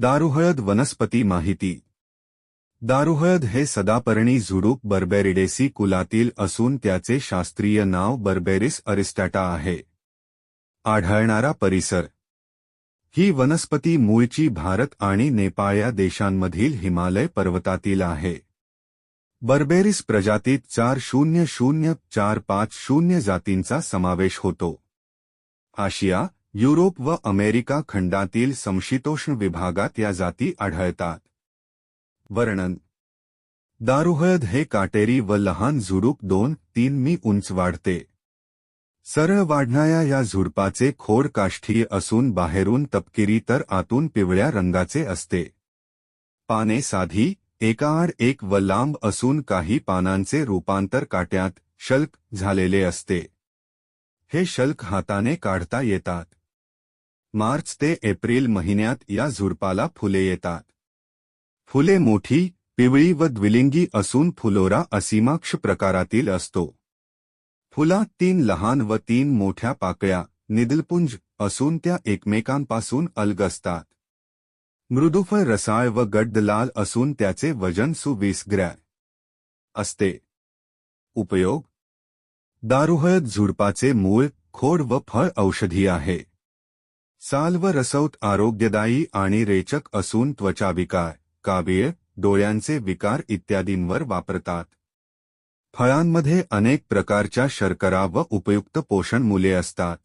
दारुहळद वनस्पती माहिती. दारुहळद हे सदापर्णी झुडूप बर्बेरिडेसी कुलातील असून त्याचे शास्त्रीय नाव बर्बेरिस अरिस्टॅटा आहे. आढळणारा परिसर. ही वनस्पती मूळची भारत आणि नेपाळ या देशांमधील हिमालय पर्वतातील आहे. बर्बेरिस प्रजातीत चार शून्य शून्य चार पाच शून्य जातींचा समावेश होतो. आशिया युरोप व अमेरिका खंडातील समशीतोष्ण विभागात या जाती आढळतात. वर्णन. दारुहळद हे काटेरी व लहान झुडूप दोन तीन मी उंच वाढते. सरळ वाढणाऱ्या या झुडपाचे खोड काष्ठीय असून बाहेरून तपकिरी तर आतून पिवळ्या रंगाचे असते. पाने साधी एकाआड एक व लांब असून काही पानांचे रूपांतर काट्यात शल्क झालेले असते. हे शल्क हाताने काढता येतात. मार्च ते एप्रिल महिन्यात या झुडपाला फुले येतात. फुले मोठी, पिवळी व द्विलिंगी असून फुलोरा असीमाक्ष प्रकारातील असतो. फुलात तीन लहान व तीन मोठ्या पाकळ्या, निदलपुंज असून त्या एकमेकांपासून अलग असतात. मृदुफळ रसाळ व गड्डलाल असून त्याचे वज़न सुवीस ग्रॅ असते. उपयोग? दारुहळद झुडपाचे मूळ, खोड व फळ औषधी आहे. साल व रसौत आरोग्यदायी आणि रेचक असून त्वचाविकार कावीळ डोळ्यांचे विकार इत्यादींवर वापरतात. फळांमध्ये अनेक प्रकारच्या शर्करा व उपयुक्त पोषण मुले असतात.